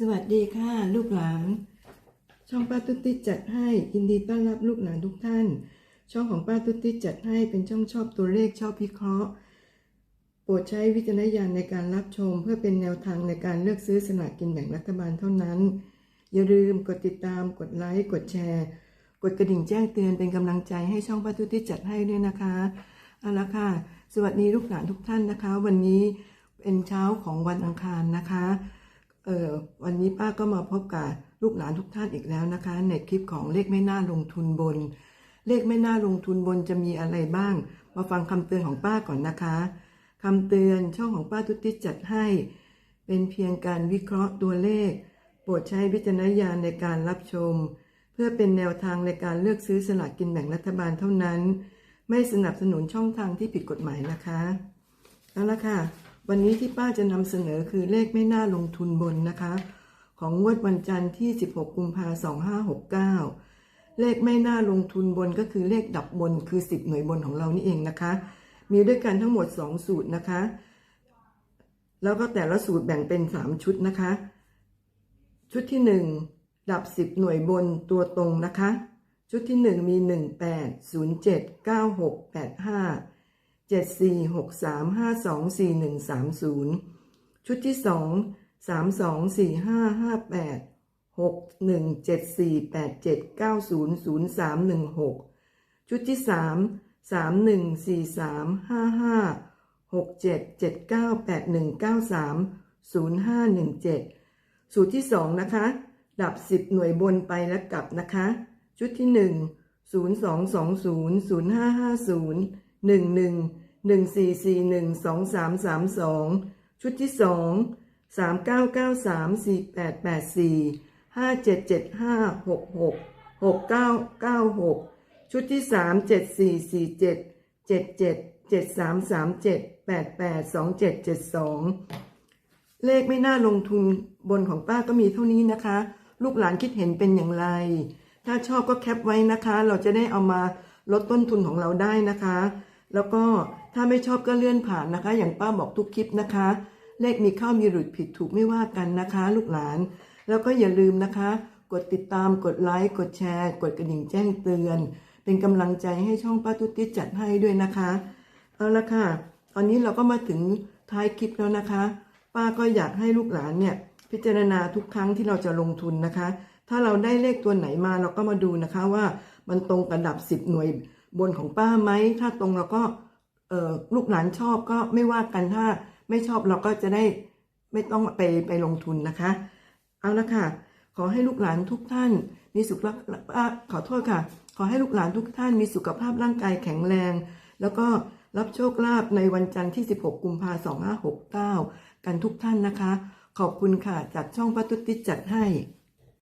สวัสดีค่ะ ลูกหลาน ช่องป้าตุ๊ติจัดให้ยินดีต้อนรับลูกหลานทุกท่าน ช่องของป้าตุ๊ติจัดให้เป็นช่องชอบตัวเลขชอบพิเคราะห์ โปรดใช้วิจารณญาณในการรับชม เพื่อเป็นแนวทางในการเลือกซื้อสลากกินแบ่งรัฐบาลเท่านั้น อย่าลืมกดติดตามกดไลค์กดแชร์ กดกระดิ่งแจ้งเตือนเป็นกำลังใจให้ช่องป้าตุ๊ติจัดให้ด้วยนะคะเอาละค่ะ สวัสดีลูกหลานทุกท่านนะคะ วันนี้เป็นเช้าของวันอังคารนะคะ เออวันนี้ป้าก็มาพบกับลูกหลานทุกท่านอีกแล้วนะคะ ในคลิปของเลขไม่น่าลงทุนบน เลขไม่น่าลงทุนบนจะมีอะไรบ้าง มาฟังคำเตือนของป้าก่อนนะคะคำเตือนช่องของป้าทุติจัดให้ เป็นเพียงการวิเคราะห์ตัวเลข โปรดใช้วิจารณญาณในการรับชม เพื่อเป็นแนวทางในการเลือกซื้อสลากกินแบ่งรัฐบาลเท่านั้น ไม่สนับสนุนช่องทางที่ผิดกฎหมายนะคะเอาละค่ะ วันนี้ที่ป้าจะนำเสนอคือเลขไม่น่าลงทุนบนนะคะ ของงวดวันจันทร์ที่ 16 กุมภาพันธ์2569 เลขไม่น่าลงทุนบนก็คือเลขดับบนคือ 10 หน่วยบนของเรานี่เองนะคะ มีด้วยกันทั้งหมด 2 สูตรนะคะ แล้วก็แต่ละสูตรแบ่งเป็น 3 ชุดนะคะ ชุดที่ 1 ดับ 10 หน่วยบนตัวตรงนะคะ ชุดที่ 1 มี 18 07 96 85 7463524130 ชุดที่ 2 324588617487900316 ชุดที่ 3 314355677981930517 สูตรที่ 2 นะคะ ดับ 10 หน่วยบนไปและกลับนะคะ ชุดที่ 1 0220 0550 หนึ่งหนึ่งหนึ่งสี่สี่หนึ่งสองสามสามสองชุดที่สองสามเก้าเก้าสามสี่แปดแปดสี่ห้าเจ็ดเจ็ดห้าหกหกหกเก้าเก้าหกชุดที่สามเจ็ดสี่สี่เจ็ดเจ็ดเจ็ดเจ็ดสามสามเจ็ดแปดแปดสองเจ็ดเจ็ดสองเลขไม่น่าลงทุนบนของป้าก็มีเท่านี้นะคะ ลูกหลานคิดเห็นเป็นอย่างไร ถ้าชอบก็แคปไว้นะคะ เราจะได้เอามาลดต้นทุนของเราได้นะคะ แล้วก็ถ้าไม่ชอบก็เลื่อนผ่านนะคะ อย่างป้าบอกทุกคลิปนะคะ เลขมีเข้ามีหลุดผิดถูกไม่ว่ากันนะคะ ลูกหลาน แล้วก็อย่าลืมนะคะ กดติดตามกดไลค์กดแชร์ กดกระดิ่งแจ้งเตือน เป็นกำลังใจให้ช่องป้าตุ๊ติจัดให้ด้วยนะคะเอาละค่ะ ตอนนี้เราก็มาถึงท้ายคลิปแล้วนะคะ ป้าก็อยากให้ลูกหลานเนี่ยพิจารณาทุกครั้งที่เราจะลงทุนนะคะ ถ้าเราได้เลขตัวไหนมาเราก็มาดูนะคะว่ามันตรงกับดับสิบหน่วย บนของป้าไหมถ้าตรงเราก็เออลูกหลานชอบก็ไม่ว่ากันถ้าไม่ชอบเราก็จะได้ไม่ต้องไปไปลงทุนนะคะ เอาละค่ะ ขอให้ลูกหลานทุกท่าน มีสุขภาพขอโทษค่ะ ขอให้ลูกหลานทุกท่านมีสุขภาพร่างกายแข็งแรง แล้วก็รับโชคลาภในวันจันทร์ที่ 16 กุมภาพันธ์ 2569 กันทุกท่านนะคะ ขอบคุณค่ะจากช่องป้าตุ๊ดติจัดให้